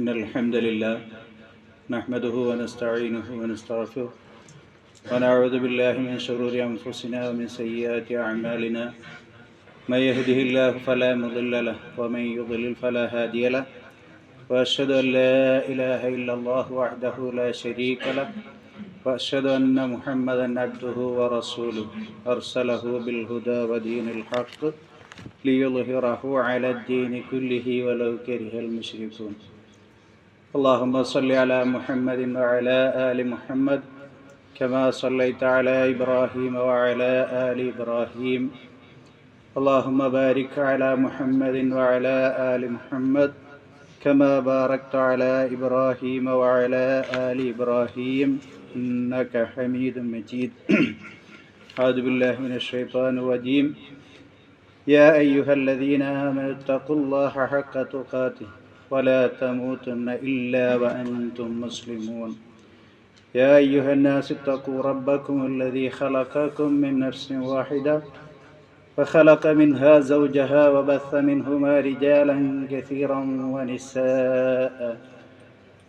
إن الحمد لله نحمده ونستعينه ونستغفره ونعوذ بالله من شرور أنفسنا ومن سيئات أعمالنا. من يهده الله فلا مضل له ومن يضلل فلا هادي له. وأشهد أن لا إله إلا الله وحده لا شريك له. وأشهد أن محمدا عبده ورسوله. أرسله بالهدى ودين الحق ليظهره على الدين كله ولو كره المشركون. اللهم صل على محمد وعلى آل محمد كما صليت على إبراهيم وعلى آل إبراهيم. اللهم بارك على محمد وعلى آل محمد كما باركت على إبراهيم وعلى آل إبراهيم. إنك حميد مجيد. أعوذ بالله من الشيطان الرجيم. يا أيها الذين آمنوا اتقوا الله حق تقاته. ولا تموتن إلا وأنتم مسلمون. يا أيها الناس اتقوا ربكم الذي خلقكم من نفس واحدة فخلق منها زوجها وبث منهما رجالا كثيرا ونساء.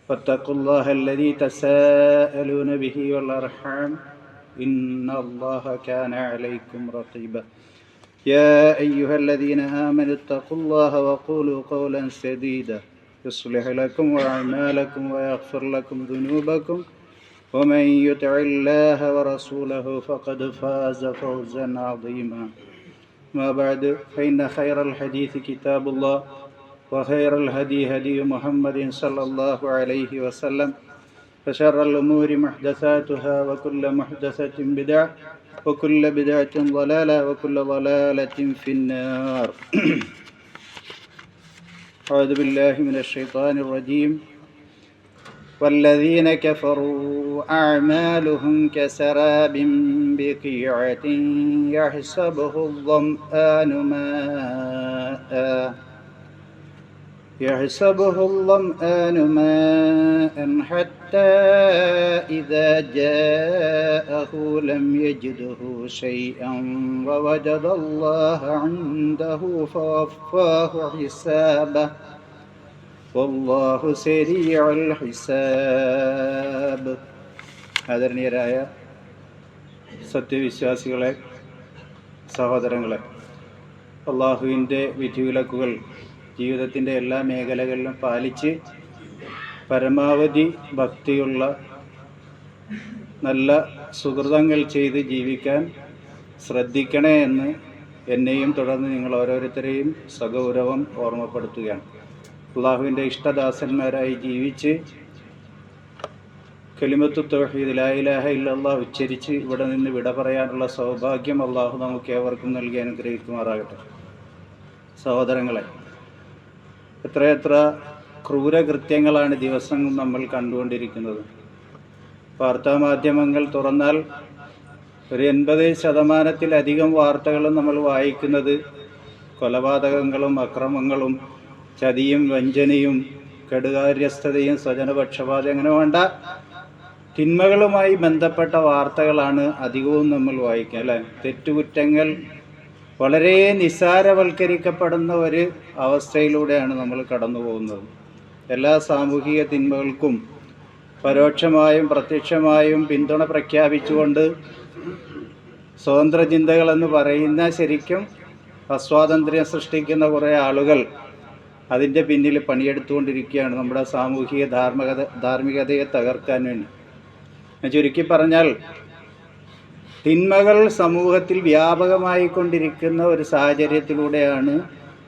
فاتقوا الله الذي تساءلون به والأرحام. إن الله كان عليكم رقيبا. يا أيها الذين آمنوا اتقوا الله وقولوا قولا سديدا. يصلح لكم أعمالكم ويغفر لكم ذنوبكم. ومن يطع الله ورسوله فقد فاز فوزا عظيما. ما بعد فإن خير الحديث كتاب الله وخير الهدي هدي محمد صلى الله عليه وسلم. فشر الأمور محدثاتها وكل محدثة بدعة وكل بدعة ضلالة وكل ضلالة في النار. أعوذ بالله من الشيطان الرجيم. والذين كفروا أعمالهم كسراب بقيعة يحسبه الظمآن ماءً. يحسبه الظمآن ماء حتى إذا جاءه لم يجده شيئا ووجد الله عنده فوفاه حسابه والله سريع الحساب ആദരണീയരായ സത്യവിശ്വാസികളെ സഹോദരങ്ങളെ അള്ളാഹുവിൻ്റെ വിധിവിലക്കുകൾ ജീവിതത്തിന്റെ എല്ലാ മേഖലകളിലും പാലിച്ച് പരമാവധി ഭക്തിയുള്ള നല്ല സുഹൃതങ്ങൾ ചെയ്ത് ജീവിക്കാൻ ശ്രദ്ധിക്കണേ എന്ന് എന്നെയും തുടർന്ന് നിങ്ങൾ ഓരോരുത്തരെയും സഗൗരവം ഓർമ്മപ്പെടുത്തുകയാണ്. അള്ളാഹുവിന്റെ ഇഷ്ടദാസന്മാരായി ജീവിച്ച് കലിമത്തു തൗഹീദ് ലാ ഇലാഹ ഇല്ലല്ലാഹ് ഉച്ചരിച്ച് ഇവിടെ നിന്ന് വിട പറയാനുള്ള സൗഭാഗ്യം അള്ളാഹു നമുക്ക് ഏവർക്കും നൽകി അനുഗ്രഹിക്കുമാറാകട്ടെ. സഹോദരങ്ങളെ എത്രയെത്ര ക്രൂരകൃത്യങ്ങളാണ് ദിവസം നമ്മൾ കണ്ടുകൊണ്ടിരിക്കുന്നത്. വാർത്താമാധ്യമങ്ങൾ തുറന്നാൽ ഒരു എൺപത് ശതമാനത്തിലധികം വാർത്തകളും നമ്മൾ വായിക്കുന്നത് കൊലപാതകങ്ങളും അക്രമങ്ങളും ചതിയും വഞ്ചനയും കെടുകാര്യസ്ഥതയും സ്വജനപക്ഷപാതം അങ്ങനെ വേണ്ട തിന്മകളുമായി ബന്ധപ്പെട്ട വാർത്തകളാണ് അധികവും നമ്മൾ വായിക്കുക അല്ലേ? തെറ്റുകുറ്റങ്ങൾ വളരെ നിസാരവൽക്കരിക്കപ്പെടുന്ന ഒരു അവസ്ഥയിലൂടെയാണ് നമ്മൾ കടന്നു പോകുന്നത്. എല്ലാ സാമൂഹിക തിന്മകൾക്കും പരോക്ഷമായും പ്രത്യക്ഷമായും പിന്തുണ പ്രഖ്യാപിച്ചുകൊണ്ട് സ്വതന്ത്ര ചിന്തകളെന്ന് പറയുന്ന ശരിക്കും അസ്വാതന്ത്ര്യം സൃഷ്ടിക്കുന്ന കുറേ ആളുകൾ അതിന്റെ പിന്നിൽ പണിയെടുത്തുകൊണ്ടിരിക്കുകയാണ് നമ്മുടെ സാമൂഹിക ധാർമ്മികത ധാർമ്മികതയെ തകർക്കാൻ വേണ്ടി. ചുരുക്കി പറഞ്ഞാൽ തിന്മകൾ സമൂഹത്തിൽ വ്യാപകമായി കൊണ്ടിരിക്കുന്ന ഒരു സാഹചര്യത്തിലൂടെയാണ്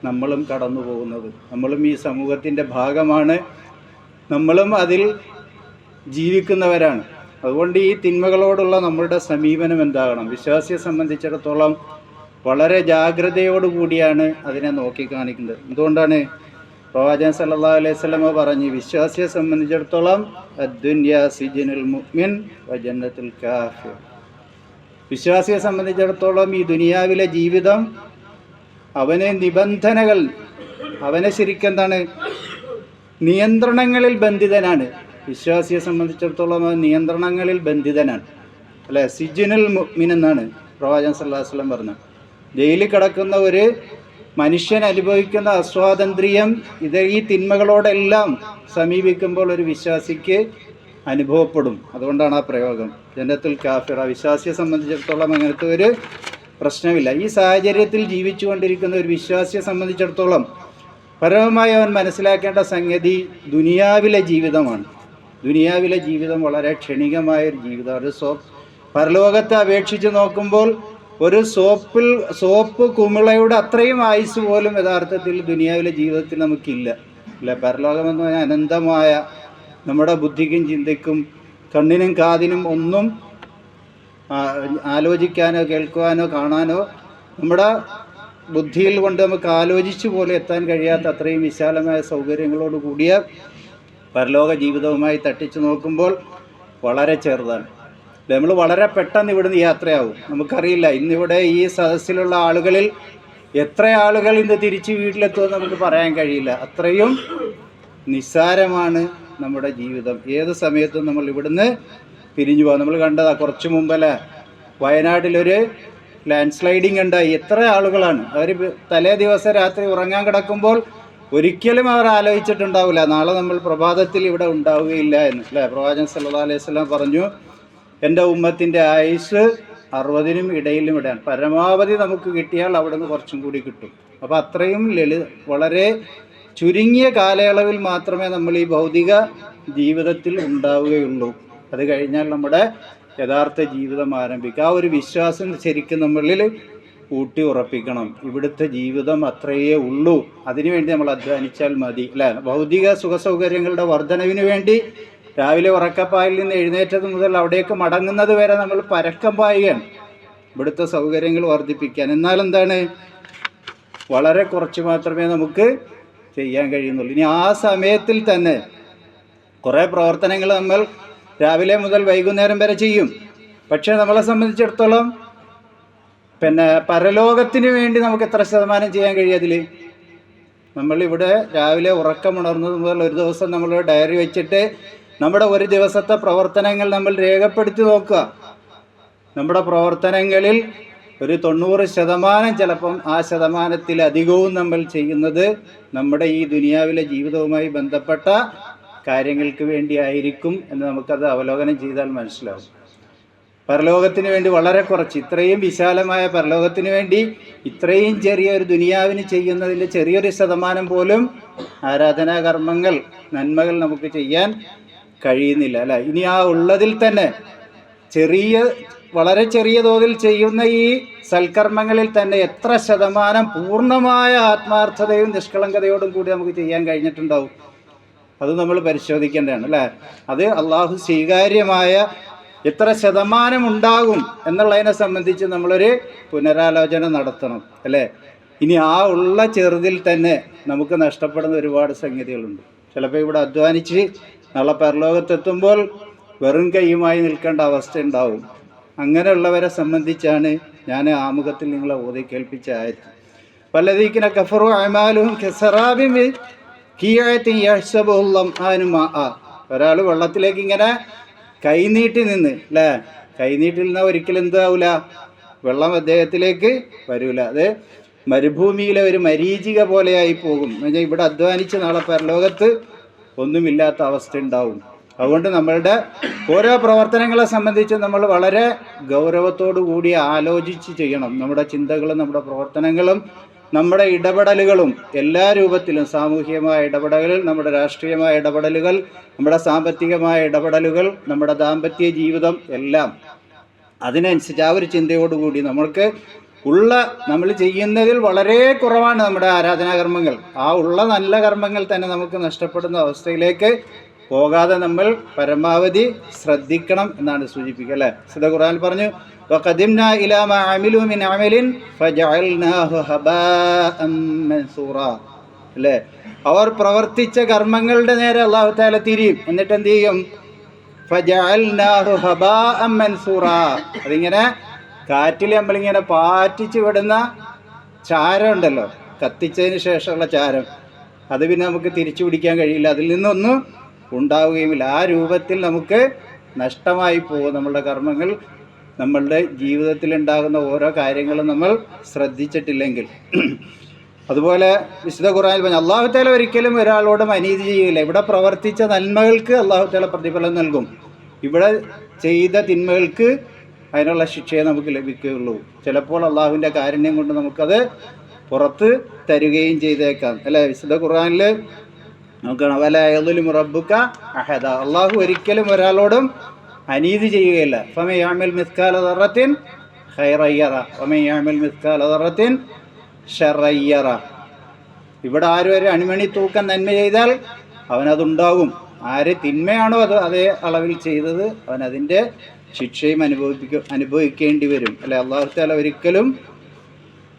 നമ്മളും കടന്നു പോകുന്നത് നമ്മളും ഈ സമൂഹത്തിന്റെ ഭാഗമാണ്. നമ്മളും അതിൽ ജീവിക്കുന്നവരാണ്. അതുകൊണ്ട് ഈ തിന്മകളോടുള്ള നമ്മളുടെ സമീപനം എന്താകണം? വിശ്വാസിയെ സംബന്ധിച്ചിടത്തോളം വളരെ ജാഗ്രതയോടുകൂടിയാണ് അതിനെ നോക്കിക്കാണിക്കുന്നത് എന്തുകൊണ്ടാണ്? പ്രവാചകൻ സല്ലാ അലൈഹി സ്വലമ പറഞ്ഞ് വിശ്വാസിയെ സംബന്ധിച്ചിടത്തോളം അദ്ദുന്യ സിജിനുൽ മുഅ്മിൻ വജന്നത്തുൽ കാഫിർ. വിശ്വാസിയെ സംബന്ധിച്ചിടത്തോളം ഈ ദുനിയാവിലെ ജീവിതം അവനെ നിബന്ധനകൾ അവനെ ശരിക്കെന്താണ് നിയന്ത്രണങ്ങളിൽ ബന്ധിതനാണ്. വിശ്വാസിയെ സംബന്ധിച്ചിടത്തോളം അവൻ നിയന്ത്രണങ്ങളിൽ ബന്ധിതനാണ്. അല്ലെ? സിജുനുൽ മുഅ്മിൻ എന്നാണ് പ്രവാചകൻ സല്ലല്ലാഹു പറഞ്ഞത്. ജയിലിൽ കിടക്കുന്ന ഒരു മനുഷ്യൻ അനുഭവിക്കുന്ന അസ്വാതന്ത്ര്യം ഇത് ഈ തിന്മകളോടെല്ലാം സമീപിക്കുമ്പോൾ ഒരു വിശ്വാസിക്ക് അനുഭവപ്പെടും. അതുകൊണ്ടാണ് ആ പ്രയോഗം. ജന്നത്തുൽ കാഫിറ വിശ്വാസിയെ സംബന്ധിച്ചിടത്തോളം അങ്ങനത്തെ ഒരു പ്രശ്നമില്ല. ഈ സാഹചര്യത്തിൽ ജീവിച്ചുകൊണ്ടിരിക്കുന്ന ഒരു വിശ്വാസിയെ സംബന്ധിച്ചിടത്തോളം പരമമായി അവൻ മനസ്സിലാക്കേണ്ട സംഗതി ദുനിയാവിലെ ജീവിതമാണ്. ദുനിയാവിലെ ജീവിതം വളരെ ക്ഷണികമായ ഒരു ജീവിതം. ഒരു സോപ്പ് പരലോകത്തെ അപേക്ഷിച്ച് നോക്കുമ്പോൾ ഒരു സോപ്പിൽ സോപ്പ് കുമിളയുടെ അത്രയും ആയുസ് പോലും യഥാർത്ഥത്തിൽ ദുനിയാവിലെ ജീവിതത്തിൽ നമുക്കില്ല. അല്ല? പരലോകമെന്ന് പറഞ്ഞാൽ അനന്തമായ നമ്മുടെ ബുദ്ധിക്കും ചിന്തയ്ക്കും കണ്ണിനും കാതിനും ഒന്നും ആലോചിക്കാനോ കേൾക്കുവാനോ കാണാനോ നമ്മുടെ ബുദ്ധിയിൽ കൊണ്ട് നമുക്ക് ആലോചിച്ചു പോലെ എത്താൻ കഴിയാത്ത അത്രയും വിശാലമായ സൗകര്യങ്ങളോട് കൂടിയ പരലോക ജീവിതവുമായി തട്ടിച്ചു നോക്കുമ്പോൾ വളരെ ചെറുതാണ്. നമ്മൾ വളരെ പെട്ടെന്ന് ഇവിടുന്ന് യാത്രയാവും. നമുക്കറിയില്ല ഇന്നിവിടെ ഈ സദസ്സിലുള്ള ആളുകളിൽ എത്ര ആളുകൾ ഇന്ന് തിരിച്ച് വീട്ടിലെത്തുമെന്ന് നമുക്ക് പറയാൻ കഴിയില്ല. അത്രയും നിസ്സാരമാണ് നമ്മുടെ ജീവിതം. ഏത് സമയത്തും നമ്മൾ ഇവിടുന്ന് പിരിഞ്ഞു പോകാം. നമ്മൾ കണ്ടതാ കുറച്ച് മുമ്പല്ലേ? വയനാട്ടിലൊരു ലാൻഡ് സ്ലൈഡിങ് ഉണ്ടായി. എത്ര ആളുകളാണ്. അവർ തലേ ദിവസം രാത്രി ഉറങ്ങാൻ കിടക്കുമ്പോൾ ഒരിക്കലും അവർ ആലോചിച്ചിട്ടുണ്ടാവില്ല. നാളെ നമ്മൾ പ്രഭാതത്തിൽ ഇവിടെ ഉണ്ടാവുകയില്ല എന്ന്. അല്ലേ? പ്രവാചകൻ സല്ലാ അലൈഹി സ്വലാം പറഞ്ഞു എന്റെ ഉമ്മത്തിന്റെ ആയുസ് അറുപതിനും ഇടയിലും ഇടയാണ്. പരമാവധി നമുക്ക് കിട്ടിയാൽ അവിടെ നിന്ന് കുറച്ചും കൂടി കിട്ടും. അപ്പോൾ അത്രയും ലളിത വളരെ ചുരുങ്ങിയ കാലയളവിൽ മാത്രമേ നമ്മൾ ഈ ഭൗതിക ജീവിതത്തിൽ ഉണ്ടാവുകയുള്ളൂ. അത് കഴിഞ്ഞാൽ നമ്മുടെ യഥാർത്ഥ ജീവിതം ആരംഭിക്കുക. ആ ഒരു വിശ്വാസം ശരിക്കും നമ്മളിൽ ഊട്ടി ഉറപ്പിക്കണം. ഇവിടുത്തെ ജീവിതം അത്രയേ ഉള്ളൂ. അതിനുവേണ്ടി നമ്മൾ അധ്വാനിച്ചാൽ മതി അല്ലേ? ഭൗതിക സുഖസൗകര്യങ്ങളുടെ വർധനവിന് വേണ്ടി രാവിലെ ഉറക്കപ്പായിൽ നിന്ന് എഴുന്നേറ്റത് മുതൽ അവിടേക്ക് മടങ്ങുന്നത് വരെ നമ്മൾ പരക്കം പായുകയാണ്. ഇവിടുത്തെ സൗകര്യങ്ങൾ വർദ്ധിപ്പിക്കാൻ എന്നാൽ എന്താണ്? വളരെ കുറച്ച് മാത്രമേ നമുക്ക് ചെയ്യാൻ കഴിയുന്നുള്ളൂ. ഇനി ആ സമയത്തിൽ തന്നെ കുറേ പ്രവർത്തനങ്ങൾ നമ്മൾ രാവിലെ മുതൽ വൈകുന്നേരം വരെ ചെയ്യും. പക്ഷേ നമ്മളെ സംബന്ധിച്ചിടത്തോളം പിന്നെ പരലോകത്തിന് വേണ്ടി നമുക്ക് എത്ര ശതമാനം ചെയ്യാൻ കഴിയും അതിൽ നമ്മളിവിടെ രാവിലെ ഉറക്കമുണർന്നത് മുതൽ ഒരു ദിവസം നമ്മൾ ഡയറി വെച്ചിട്ട് നമ്മുടെ ഒരു ദിവസത്തെ പ്രവർത്തനങ്ങൾ നമ്മൾ രേഖപ്പെടുത്തി നോക്കുക. നമ്മുടെ പ്രവർത്തനങ്ങളിൽ ഒരു തൊണ്ണൂറ് ശതമാനം ചിലപ്പം ആ ശതമാനത്തിലധികവും നമ്മൾ ചെയ്യുന്നത് നമ്മുടെ ഈ ദുനിയാവിലെ ജീവിതവുമായി ബന്ധപ്പെട്ട കാര്യങ്ങൾക്ക് വേണ്ടിയായിരിക്കും എന്ന് നമുക്കത് അവലോകനം ചെയ്താൽ മനസ്സിലാവും. പരലോകത്തിന് വേണ്ടി വളരെ കുറച്ച് ഇത്രയും വിശാലമായ പരലോകത്തിന് വേണ്ടി ഇത്രയും ചെറിയൊരു ദുനിയാവിന് ചെയ്യുന്നതിന്റെ ചെറിയൊരു ശതമാനം പോലും ആരാധനാ കർമ്മങ്ങൾ നന്മകൾ നമുക്ക് ചെയ്യാൻ കഴിയുന്നില്ല അല്ല? ഇനി ആ ഉള്ളതിൽ തന്നെ ചെറിയ വളരെ ചെറിയ തോതിൽ ചെയ്യുന്ന ഈ സൽക്കർമ്മങ്ങളിൽ തന്നെ എത്ര ശതമാനം പൂർണമായ ആത്മാർത്ഥതയും നിഷ്കളങ്കതയോടും കൂടി നമുക്ക് ചെയ്യാൻ കഴിഞ്ഞിട്ടുണ്ടാവും. അത് നമ്മൾ പരിശോധിക്കേണ്ടതാണ് അല്ലേ? അത് അള്ളാഹു സ്വീകാര്യമായ എത്ര ശതമാനം ഉണ്ടാകും എന്നുള്ളതിനെ സംബന്ധിച്ച് നമ്മളൊരു പുനരാലോചന നടത്തണം അല്ലേ? ഇനി ആ ഉള്ള ചെറുതിൽ തന്നെ നമുക്ക് നഷ്ടപ്പെടുന്ന ഒരുപാട് സംഗതികളുണ്ട്. ചിലപ്പോൾ ഇവിടെ അധ്വാനിച്ച് നാളെ പരലോകത്തെത്തുമ്പോൾ വെറും കൈയുമായി നിൽക്കേണ്ട അവസ്ഥ ഉണ്ടാവും. അങ്ങനെയുള്ളവരെ സംബന്ധിച്ചാണ് ഞാൻ ആമുഖത്തിൽ നിങ്ങളെ ഓതി കേൾപ്പിച്ച ആയത് പലതീക്കിന കഫറു അമാലും കെസറാബിൻ ഒരാൾ വെള്ളത്തിലേക്ക് ഇങ്ങനെ കൈനീട്ടി നിന്ന് അല്ലേ കൈനീട്ടി നിന്ന് ഒരിക്കലും എന്താവൂല? വെള്ളം അദ്ദേഹത്തിലേക്ക് വരൂല. അത് മരുഭൂമിയിലെ ഒരു മരീചിക പോലെയായി പോകും. ഇവിടെ അധ്വാനിച്ച് നാളെ പരലോകത്ത് ഒന്നുമില്ലാത്ത അവസ്ഥ ഉണ്ടാവും. അതുകൊണ്ട് നമ്മളുടെ ഓരോ പ്രവർത്തനങ്ങളെ സംബന്ധിച്ച് നമ്മൾ വളരെ ഗൗരവത്തോടു കൂടി ആലോചിച്ച് ചെയ്യണം. നമ്മുടെ ചിന്തകളും നമ്മുടെ പ്രവർത്തനങ്ങളും നമ്മുടെ ഇടപെടലുകളും എല്ലാ രൂപത്തിലും സാമൂഹികമായ ഇടപെടലുകൾ നമ്മുടെ രാഷ്ട്രീയമായ ഇടപെടലുകൾ നമ്മുടെ സാമ്പത്തികമായ ഇടപെടലുകൾ നമ്മുടെ ദാമ്പത്യ ജീവിതം എല്ലാം അതിനനുസരിച്ച് ആ ഒരു ചിന്തയോടുകൂടി നമ്മൾക്ക് ഉള്ള നമ്മൾ ചെയ്യുന്നതിൽ വളരെ കുറവാണ് നമ്മുടെ ആരാധനാകർമ്മങ്ങൾ. ആ ഉള്ള നല്ല കർമ്മങ്ങൾ തന്നെ നമുക്ക് നഷ്ടപ്പെടുന്ന അവസ്ഥയിലേക്ക് പോകാതെ നമ്മൾ പരമാവധി ശ്രദ്ധിക്കണം എന്നാണ് സൂചിപ്പിക്കുക അല്ലേ? സിദ്ധ ഖുർആൻ പറഞ്ഞു വഖദിംന ഇലാ മാ അമിലു ഫജഅൽനാഹു മൻസൂറ. അല്ലേ? അവർ പ്രവർത്തിച്ച കർമ്മങ്ങളുടെ നേരെ അള്ളാഹു താല തിരിയും. എന്നിട്ട് എന്ത് ചെയ്യും? മൻസൂറ. അതിങ്ങനെ കാറ്റിൽ നമ്മളിങ്ങനെ പാറ്റിച്ചു വിടുന്ന ചാരം ഉണ്ടല്ലോ കത്തിച്ചതിന് ശേഷമുള്ള ചാരം. അത് പിന്നെ നമുക്ക് തിരിച്ചു പിടിക്കാൻ കഴിയില്ല. അതിൽ നിന്നൊന്നും ഉണ്ടാവുകയുമില്ല. ആ രൂപത്തിൽ നമുക്ക് നഷ്ടമായി പോകും നമ്മളുടെ കർമ്മങ്ങൾ. നമ്മളുടെ ജീവിതത്തിൽ ഉണ്ടാകുന്ന ഓരോ കാര്യങ്ങളും നമ്മൾ ശ്രദ്ധിച്ചിട്ടില്ലെങ്കിൽ. അതുപോലെ വിശുദ്ധ ഖുറാനിൽ പറഞ്ഞു അള്ളാഹു താല ഒരിക്കലും ഒരാളോടും അനീതി ചെയ്യില്ല. ഇവിടെ പ്രവർത്തിച്ച നന്മകൾക്ക് അള്ളാഹു താല പ്രതിഫലം നൽകും. ഇവിടെ ചെയ്ത തിന്മകൾക്ക് അതിനുള്ള ശിക്ഷയെ നമുക്ക് ലഭിക്കുകയുള്ളൂ. ചിലപ്പോൾ അള്ളാഹുവിന്റെ കാരുണ്യം കൊണ്ട് നമുക്കത് പുറത്ത് തരുകയും ചെയ്തേക്കാം. അല്ലേ? വിശുദ്ധ ഖുറാനിൽ നോക്കണം വല ഏതൊലും റബ്ബുക്ക അഹദ. അള്ളാഹു ഒരിക്കലും ഒരാളോടും അനീതി ചെയ്യുകയില്ല. ഫമയാമിൽ മിസ്കാല ദറത്തിൻ ഹൈറയ്യറ ഫമയാമിൽ മിസ്കാല ദറത്തിൻ ഷറയ്യറ ഇവിടെ ആരും ഒരു അണിമണി തൂക്കം നന്മ ചെയ്താൽ അവനതുണ്ടാകും. ആര് തിന്മയാണോ അത് അതേ അളവിൽ ചെയ്തത് അവൻ അതിന്റെ ശിക്ഷയും അനുഭവിപ്പിക്കും അനുഭവിക്കേണ്ടി വരും. അല്ലെ? അള്ളാഹു താല ഒരിക്കലും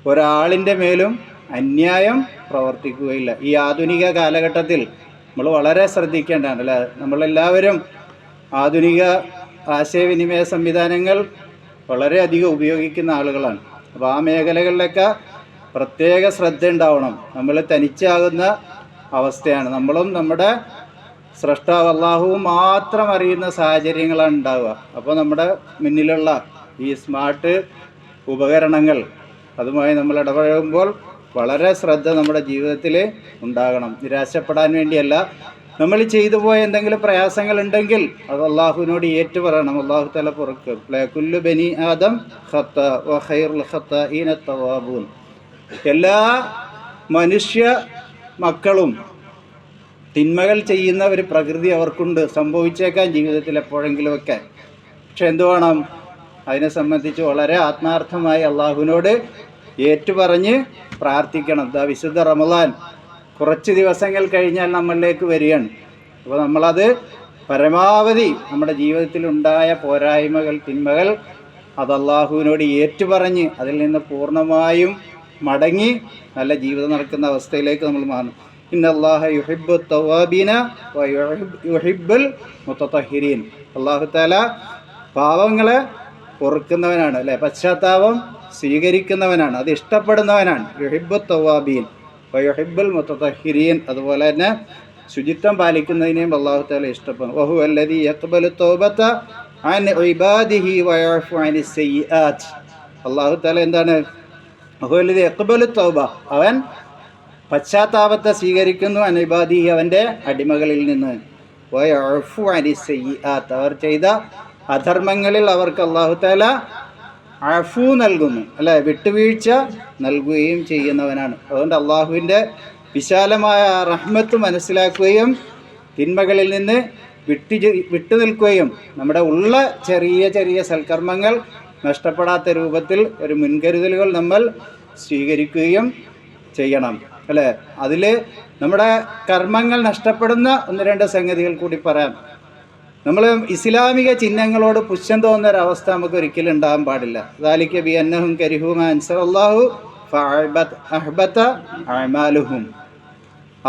ഒരാളിന്റെ മേലും അന്യായം പ്രവർത്തിക്കുകയില്ല. ഈ ആധുനിക കാലഘട്ടത്തിൽ നമ്മൾ വളരെ ശ്രദ്ധിക്കേണ്ടതാണ് അല്ലേ? നമ്മളെല്ലാവരും ആധുനിക ആശയവിനിമയ സംവിധാനങ്ങൾ വളരെയധികം ഉപയോഗിക്കുന്ന ആളുകളാണ്. അപ്പോൾ ആ മേഖലകളിലൊക്കെ പ്രത്യേക ശ്രദ്ധ ഉണ്ടാവണം. നമ്മൾ തനിച്ചാകുന്ന അവസ്ഥയാണ്. നമ്മളും നമ്മുടെ സ്രഷ്ടാവ് അള്ളാഹുവും മാത്രം അറിയുന്ന സാഹചര്യങ്ങളാണ് ഉണ്ടാവുക. അപ്പോൾ നമ്മുടെ മുന്നിലുള്ള ഈ സ്മാർട്ട് ഉപകരണങ്ങൾ അതുമായി നമ്മൾ ഇടപഴകുമ്പോൾ വളരെ ശ്രദ്ധ നമ്മുടെ ജീവിതത്തിൽ ഉണ്ടാകണം. നിരാശപ്പെടാൻ വേണ്ടിയല്ല. നമ്മൾ ചെയ്തു പോയ എന്തെങ്കിലും പ്രയാസങ്ങൾ ഉണ്ടെങ്കിൽ അത് അള്ളാഹുവിനോട് ഏറ്റു പറയണം. അള്ളാഹു തല പുറക്ക്. കുല്ലു ബനി ആദം ഖത്ത വ ഖൈറുൽ ഖത്താഈന തവാബൂൻ എല്ലാ മനുഷ്യ മക്കളും തിന്മകൾ ചെയ്യുന്ന ഒരു പ്രകൃതി അവർക്കുണ്ട്. സംഭവിച്ചേക്കാം ജീവിതത്തിൽ എപ്പോഴെങ്കിലുമൊക്കെ പക്ഷെ എന്തു വേണം അതിനെ സംബന്ധിച്ച് വളരെ ആത്മാർത്ഥമായി അള്ളാഹുവിനോട് ഏറ്റുപറഞ്ഞ് പ്രാർത്ഥിക്കണം. ദാ വിശുദ്ധ റമദാൻ. കുറച്ച് ദിവസങ്ങൾ കഴിഞ്ഞാൽ നമ്മളിലേക്ക് വരികയാണ്. അപ്പോൾ നമ്മളത് പരമാവധി നമ്മുടെ ജീവിതത്തിൽ ഉണ്ടായ പോരായ്മകൾ തിന്മകൾ അത് അള്ളാഹുവിനോട് ഏറ്റുപറഞ്ഞ് അതിൽ നിന്ന് പൂർണമായും മടങ്ങി നല്ല ജീവിതം നടക്കുന്ന അവസ്ഥയിലേക്ക് നമ്മൾ മാറണം പിന്നെ അള്ളാഹ യുഹിബ് തവാബീന യുഹിബുൽ മുത്തഹിരീൻ അള്ളാഹു താല പാവങ്ങളെ പൊറുക്കുന്നവനാണ് അല്ലെ? പശ്ചാത്താപം സ്വീകരിക്കുന്നവനാണ് അത് ഇഷ്ടപ്പെടുന്നവനാണ്. യുഹിബു തവാബീൻ വയുഹിബുൽ മുത്തഹിരീൻ അതുപോലെ തന്നെ ശുചിത്വം പാലിക്കുന്നതിനെയും അള്ളാഹു താല ഇഷ്ടപ്പെടുന്നു. വഹു അല്ലതി യത്ബലു തൗബത അൻ ഇബാദിഹി വയഅഫു അനി സയ്യിആത്ത് അള്ളാഹു താല എന്താണ്? വഹു അല്ലതി യഖ്ബലു തൗബ അവൻ പശ്ചാത്താപത്തെ സ്വീകരിക്കുന്നു അനിബാദി അവന്റെ അടിമകളിൽ നിന്ന്. അനി സയ്യിആത്ത് അവർ ചെയ്ത അധർമ്മങ്ങളിൽ അവർക്ക് അള്ളാഹു താല അഫു നൽകുന്നു അല്ലെ? വിട്ടുവീഴ്ച നൽകുകയും ചെയ്യുന്നവനാണ്. അതുകൊണ്ട് അള്ളാഹുവിന്റെ വിശാലമായ റഹ്മത്ത് മനസ്സിലാക്കുകയും തിന്മകളിൽ നിന്ന് വിട്ടു വിട്ടു നിൽക്കുകയും നമ്മുടെ ഉള്ള ചെറിയ ചെറിയ സൽക്കർമ്മങ്ങൾ നഷ്ടപ്പെടാത്ത രൂപത്തിൽ ഒരു മുൻകരുതലുകൾ നമ്മൾ സ്വീകരിക്കുകയും ചെയ്യണം അല്ലേ? അതിൽ നമ്മുടെ കർമ്മങ്ങൾ നഷ്ടപ്പെടുന്ന ഒന്ന് രണ്ട് സംഗതികൾ കൂടി പറയാം. നമ്മൾ ഇസ്ലാമിക ചിഹ്നങ്ങളോട് പുച്ഛം തോന്നുന്ന ഒരവസ്ഥ നമുക്ക് ഒരിക്കലും ഉണ്ടാകാൻ പാടില്ല. ദാലിക്ക് ബി അന്നഹും കരിഹും അൻസർ അള്ളാഹു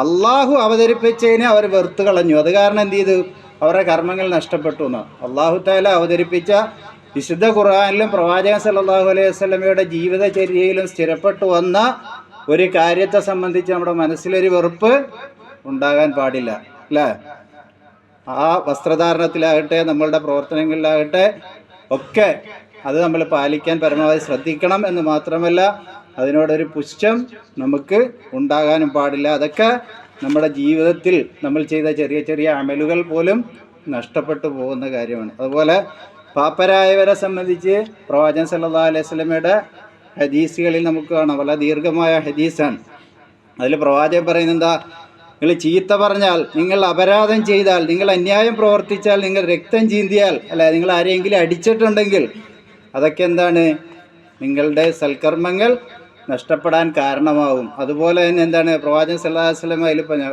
അള്ളാഹു അവതരിപ്പിച്ചതിനെ അവർ വെറുത്തു കളഞ്ഞു. അത് കാരണം എന്ത് ചെയ്തു? അവരുടെ കർമ്മങ്ങൾ നഷ്ടപ്പെട്ടു എന്ന്. അള്ളാഹു താല അവതരിപ്പിച്ച വിശുദ്ധ ഖുർആാനിലും പ്രവാചകൻ സല്ലല്ലാഹു അലൈഹി വസല്ലമയുടെ ജീവിതചര്യയിലും സ്ഥിരപ്പെട്ടു വന്ന ഒരു കാര്യത്തെ സംബന്ധിച്ച് നമ്മുടെ മനസ്സിലൊരു വെറുപ്പ് ഉണ്ടാകാൻ പാടില്ല. അല്ലേ? ആ വസ്ത്രധാരണത്തിലാകട്ടെ നമ്മളുടെ പ്രവർത്തനങ്ങളിലാകട്ടെ ഒക്കെ അത് നമ്മൾ പാലിക്കാൻ പരമാവധി ശ്രദ്ധിക്കണം എന്ന് മാത്രമല്ല അതിനോടൊരു പുഷ്ടം നമുക്ക് ഉണ്ടാകാനും പാടില്ല. അതൊക്കെ നമ്മുടെ ജീവിതത്തിൽ നമ്മൾ ചെയ്ത ചെറിയ ചെറിയ അമലുകൾ പോലും നഷ്ടപ്പെട്ടു പോകുന്ന കാര്യമാണ്. അതുപോലെ പാപ്പരായവരെ സംബന്ധിച്ച് പ്രവാചൻ സല്ലാ അലൈഹി സ്വലമയുടെ ഹദീസുകളിൽ നമുക്ക് കാണാം. വളരെ ദീർഘമായ ഹദീസാണ്. അതിൽ പ്രവാചകൻ പറയുന്നത് എന്താ? നിങ്ങൾ ചീത്ത പറഞ്ഞാൽ നിങ്ങൾ അപരാധം ചെയ്താൽ നിങ്ങൾ അന്യായം പ്രവർത്തിച്ചാൽ നിങ്ങൾ രക്തം ചീന്തിയാൽ അല്ല നിങ്ങൾ ആരെങ്കിലും അടിച്ചിട്ടുണ്ടെങ്കിൽ അതൊക്കെ എന്താണ്? നിങ്ങളുടെ സൽക്കർമ്മങ്ങൾ നഷ്ടപ്പെടാൻ കാരണമാവും. അതുപോലെ തന്നെ എന്താണ്? പ്രവാചകൻ സല്ലല്ലാഹു അലൈഹി വസല്ലം അതിൽ പറഞ്ഞ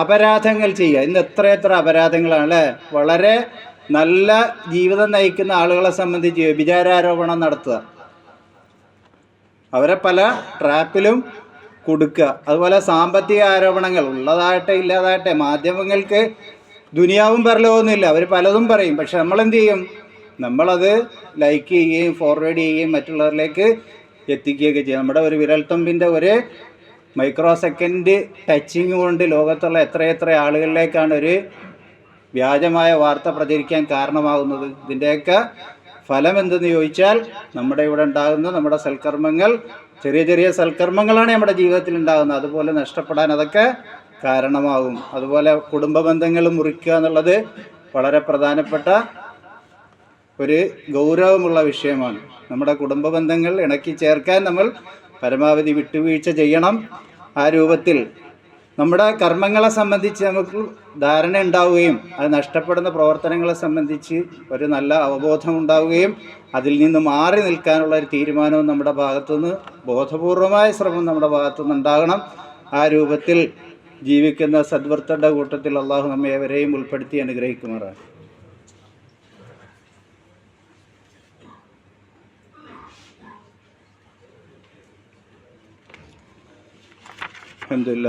അപരാധങ്ങൾ ചെയ്യുക. ഇന്ന് എത്ര എത്ര അപരാധങ്ങളാണ് അല്ലേ? വളരെ നല്ല ജീവിതം നയിക്കുന്ന ആളുകളെ സംബന്ധിച്ച് വിചാരാരോപണം നടത്തുക. അവരെ പല ട്രാപ്പിലും കൊടുക്കുക. അതുപോലെ സാമ്പത്തിക ആരോപണങ്ങൾ ഉള്ളതാകട്ടെ ഇല്ലാതാകട്ടെ മാധ്യമങ്ങൾക്ക് ദുനിയാവും പരലോകമൊന്നുമില്ല അവർ പലതും പറയും. പക്ഷെ നമ്മളെന്ത് ചെയ്യും? നമ്മളത് ലൈക്ക് ചെയ്യുകയും ഫോർവേഡ് ചെയ്യുകയും മറ്റുള്ളവരിലേക്ക് എത്തിക്കുകയൊക്കെ ചെയ്യും. നമ്മുടെ ഒരു വിരൽത്തുമ്പിന്റെ ഒരു മൈക്രോ സെക്കൻഡ് ടച്ചിങ് കൊണ്ട് ലോകത്തുള്ള എത്രയെത്ര ആളുകളിലേക്കാണ് ഒരു വ്യാജമായ വാർത്ത പ്രചരിക്കാൻ കാരണമാകുന്നത്? ഇതിന്റെയൊക്കെ ഫലം എന്തെന്ന് ചോദിച്ചാൽ നമ്മുടെ ഇവിടെ ഉണ്ടാകുന്ന നമ്മുടെ സൽക്കർമ്മങ്ങൾ ചെറിയ ചെറിയ സൽക്കർമ്മങ്ങളാണ് നമ്മുടെ ജീവിതത്തിൽ ഉണ്ടാകുന്നത്. അതുപോലെ നഷ്ടപ്പെടാൻ അതൊക്കെ കാരണമാകും. അതുപോലെ കുടുംബ ബന്ധങ്ങൾ മുറിക്കുക എന്നുള്ളത് വളരെ പ്രധാനപ്പെട്ട ഒരു ഗൗരവമുള്ള വിഷയമാണ്. നമ്മുടെ കുടുംബ ബന്ധങ്ങൾ ഇണക്കി ചേർക്കാൻ നമ്മൾ പരമാവധി വിട്ടുവീഴ്ച ചെയ്യണം. ആ രൂപത്തിൽ നമ്മുടെ കർമ്മങ്ങളെ സംബന്ധിച്ച് നമുക്ക് ധാരണ ഉണ്ടാവുകയും അത് നഷ്ടപ്പെടുന്ന പ്രവർത്തനങ്ങളെ സംബന്ധിച്ച് ഒരു നല്ല അവബോധം ഉണ്ടാവുകയും അതിൽ നിന്ന് മാറി നിൽക്കാനുള്ള ഒരു തീരുമാനവും നമ്മുടെ ഭാഗത്തുനിന്ന് ബോധപൂർവമായ ശ്രമം നമ്മുടെ ഭാഗത്തുനിന്ന് ഉണ്ടാകണം. ആ രൂപത്തിൽ ജീവിക്കുന്ന സദ്വർത്തന്റെ കൂട്ടത്തിൽ അള്ളാഹു നമ്മെ അവരെയും ഉൾപ്പെടുത്തി അനുഗ്രഹിക്കുമാറാണ്. അലഹമില്ല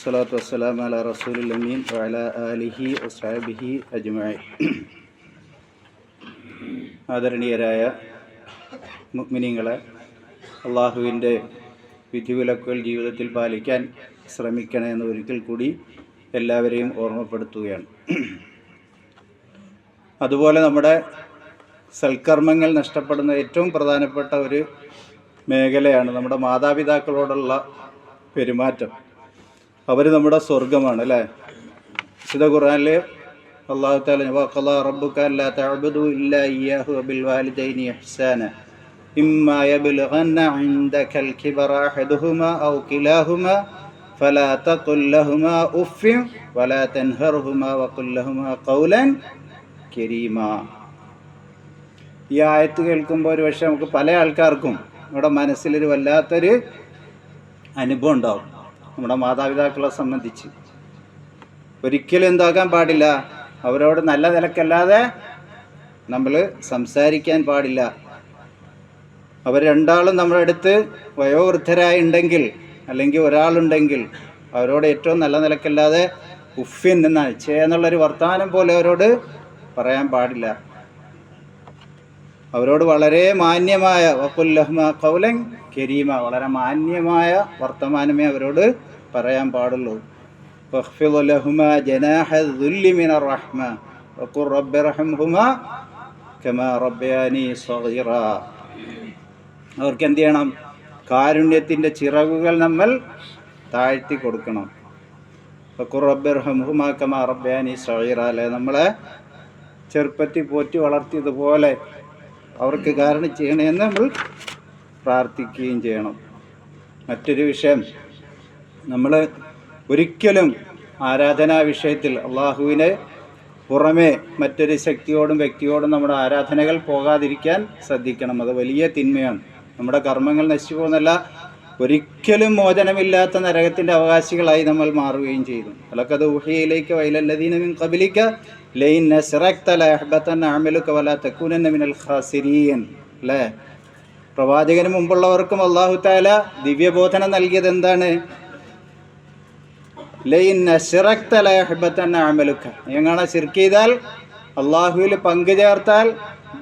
സ്വലാത്തു വസ്സലാം അല റസൂലുൽ അമീൻ വഅല ആലിഹി വസ്ഹാബിഹി അജ്മഈൻ. ആദരണീയരായ മുഗ്മിനിങ്ങളെ അള്ളാഹുവിന്റെ വിധിവിലക്കുകൾ ജീവിതത്തിൽ പാലിക്കാൻ ശ്രമിക്കണമെന്ന് ഒരിക്കൽ കൂടി എല്ലാവരെയും ഓർമ്മപ്പെടുത്തുകയാണ്. അതുപോലെ നമ്മുടെ സൽക്കർമ്മങ്ങൾ നഷ്ടപ്പെടുന്ന ഏറ്റവും പ്രധാനപ്പെട്ട ഒരു മേഖലയാണ് നമ്മുടെ മാതാപിതാക്കളോടുള്ള പെരുമാറ്റം. അവർ നമ്മുടെ സ്വർഗമാണ് അല്ലേ? വിശുദ്ധ ഖുർആനിൽ അള്ളാഹു താല വാക്കല്ലാ റബ്ബുക അല്ലാ തഅബ്ദു ഇല്ലാ ഇയ്യാഹു വബിൽ വാലിദൈനി ഇഹ്സാന. ഇമ്മാ യബ്ലുഗന്ന ഇൻദകൽ കിബറ അഹദുഹുമ ഔ കിലാഹുമ ഫലാ തഖുൽ ലഹുമാ ഉഫ് വലാ തൻഹർഹുമാ വഖുൽ ലഹുമാ ഖൗലൻ കരീമാ. ഈ ആയത്ത് കേൾക്കുമ്പോൾ ഒരു പക്ഷേ നമുക്ക് പല ആൾക്കാർക്കും നമ്മുടെ മനസ്സിലൊരു വല്ലാത്തൊരു അനുഭവം ഉണ്ടാവും. നമ്മുടെ മാതാപിതാക്കളെ സംബന്ധിച്ച്. ഒരിക്കലും എന്താകാൻ പാടില്ല. അവരോട് നല്ല നിലക്കല്ലാതെ നമ്മൾ സംസാരിക്കാൻ പാടില്ല. അവർ രണ്ടാളും നമ്മുടെ അടുത്ത് വയോവൃദ്ധരായി ഉണ്ടെങ്കിൽ അല്ലെങ്കിൽ ഒരാളുണ്ടെങ്കിൽ അവരോട് ഏറ്റവും നല്ല നിലക്കല്ലാതെ ഉഫിൻ എന്നാൽ ചേ എന്നുള്ളൊരു വർത്തമാനം പോലെ അവരോട് പറയാൻ പാടില്ല. അവരോട് വളരെ മാന്യമായ വക്കുല്ലഹ്മ കൗലൻ കരീമ വളരെ മാന്യമായ വർത്തമാനമേ അവരോട് പറയാൻ പാടുള്ളൂ. വഖ്ഫിദ് لهما جناح الذل മിനർ റഹ്മ വഖുർ رب ارحمهما കമാ റബ്ബയാനി സഗീറ അവർക്ക് എന്ത് ചെയ്യണം? കാരുണ്യത്തിന്റെ ചിറകുകൾ നമ്മൾ താഴ്ത്തി കൊടുക്കണം. വഖുർ റബ്ബി റഹംഹുമ കമാ റബ്ബയാനി സഗീറ. അല്ലെ? നമ്മളെ ചെറുപ്പത്തിൽ പോറ്റി വളർത്തിയതുപോലെ അവർക്ക് കാരണം ചെയ്യണമെന്ന് നമ്മൾ പ്രാർത്ഥിക്കുകയും ചെയ്യണം. മറ്റൊരു വിഷയം നമ്മൾ ഒരിക്കലും ആരാധനാ വിഷയത്തിൽ അള്ളാഹുവിനെ പുറമേ മറ്റൊരു ശക്തിയോടും വ്യക്തിയോടും നമ്മുടെ ആരാധനകൾ പോകാതിരിക്കാൻ ശ്രദ്ധിക്കണം. അത് വലിയ തിന്മയാണ്. നമ്മുടെ കർമ്മങ്ങൾ നശിച്ചു പോകുന്നല്ല ഒരിക്കലും മോചനമില്ലാത്ത നരകത്തിന്റെ അവകാശികളായി നമ്മൾ മാറുകയും ചെയ്തു. അലക്കത് ഊഹയിലേക്ക് വൈലല്ലദീനമിൻ കബിലിക്ക ലൈൻ നസ്റക്ത ലഹബത്തൻ അമലുക വല തക്കൂനന്ന മിനൽ ഖാസിരീൻ. അല്ലേ? പ്രവാചകന് മുമ്പുള്ളവർക്കും അള്ളാഹു താല ദിവ്യബോധനം നൽകിയത് എന്താണ്? ലഹബത്തൻ അമലുക. എങ്ങനെ ശിർക്ക് ചെയ്താൽ? അള്ളാഹുവിൽ പങ്കു ചേർത്താൽ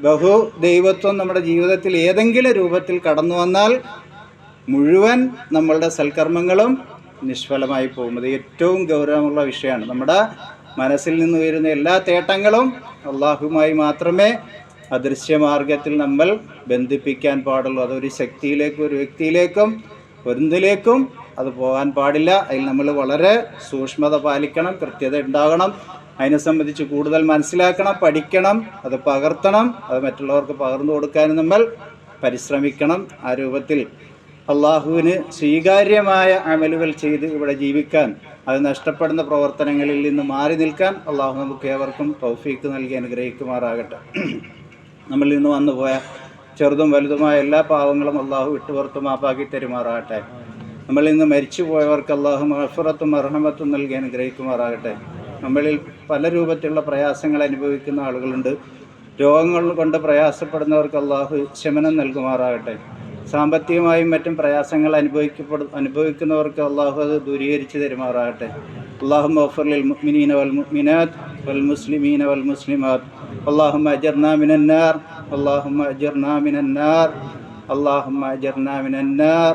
ബഹു ദൈവത്വം നമ്മുടെ ജീവിതത്തിൽ ഏതെങ്കിലും രൂപത്തിൽ കടന്നു വന്നാൽ മുഴുവൻ നമ്മളുടെ സൽക്കർമ്മങ്ങളും നിഷ്ഫലമായി പോകും. അത് ഏറ്റവും ഗൗരവമുള്ള വിഷയമാണ്. നമ്മുടെ മനസ്സിൽ നിന്ന് വരുന്ന എല്ലാ തേട്ടങ്ങളും അള്ളാഹുമായി മാത്രമേ അദൃശ്യമാർഗത്തിൽ നമ്മൾ ബന്ധിപ്പിക്കാൻ പാടുള്ളൂ. അതൊരു ശക്തിയിലേക്കും ഒരു വ്യക്തിയിലേക്കും ഒരിന്തിലേക്കും അത് പോകാൻ പാടില്ല. അതിൽ നമ്മൾ വളരെ സൂക്ഷ്മത പാലിക്കണം കൃത്യത ഉണ്ടാകണം. അതിനെ സംബന്ധിച്ച് കൂടുതൽ മനസ്സിലാക്കണം പഠിക്കണം അത് പകർത്തണം അത് മറ്റുള്ളവർക്ക് പകർന്നു കൊടുക്കാനും നമ്മൾ പരിശ്രമിക്കണം. ആ രൂപത്തിൽ അള്ളാഹുവിന് സ്വീകാര്യമായ അമലുകൾ ചെയ്ത് ഇവിടെ ജീവിക്കാൻ അത് നഷ്ടപ്പെടുന്ന പ്രവർത്തനങ്ങളിൽ നിന്ന് മാറി നിൽക്കാൻ അള്ളാഹു നമുക്ക് ഏവർക്കും തൗഫീക്ക് നൽകി അനുഗ്രഹിക്കുമാറാകട്ടെ. നമ്മളിൽ നിന്ന് വന്നുപോയ ചെറുതും വലുതുമായ എല്ലാ പാവങ്ങളും അള്ളാഹു വിട്ടുപുറത്ത് മാപ്പാക്കി തരുമാറാകട്ടെ. നമ്മളിൽ നിന്ന് മരിച്ചുപോയവർക്ക് അള്ളാഹു മഹഫുറത്തും അർഹമത്തും നൽകി അനുഗ്രഹിക്കുമാറാകട്ടെ. നമ്മളിൽ പല രൂപത്തിലുള്ള പ്രയാസങ്ങൾ അനുഭവിക്കുന്ന ആളുകളുണ്ട്. രോഗങ്ങൾ കൊണ്ട് പ്രയാസപ്പെടുന്നവർക്ക് അള്ളാഹു ശമനം നൽകുമാറാകട്ടെ. സാമ്പത്തികമായും മറ്റും പ്രയാസങ്ങൾ അനുഭവിക്കപ്പെടു അനുഭവിക്കുന്നവർക്ക് അള്ളാഹു അത് ദൂരീകരിച്ച് തരുമാറാകട്ടെ. അള്ളാഹു മഫർലിൽ മുഅ്മിനീന വൽ മുഅ്മിനാത്ത് വൽ മുസ്ലിമീന വൽ മുസ്ലിമാത്ത്. അള്ളാഹു അജർനാ മിനന്നാർ അള്ളാഹു അജർനാ മിനന്നാർ അള്ളാഹു അജർനാ മിനന്നാർ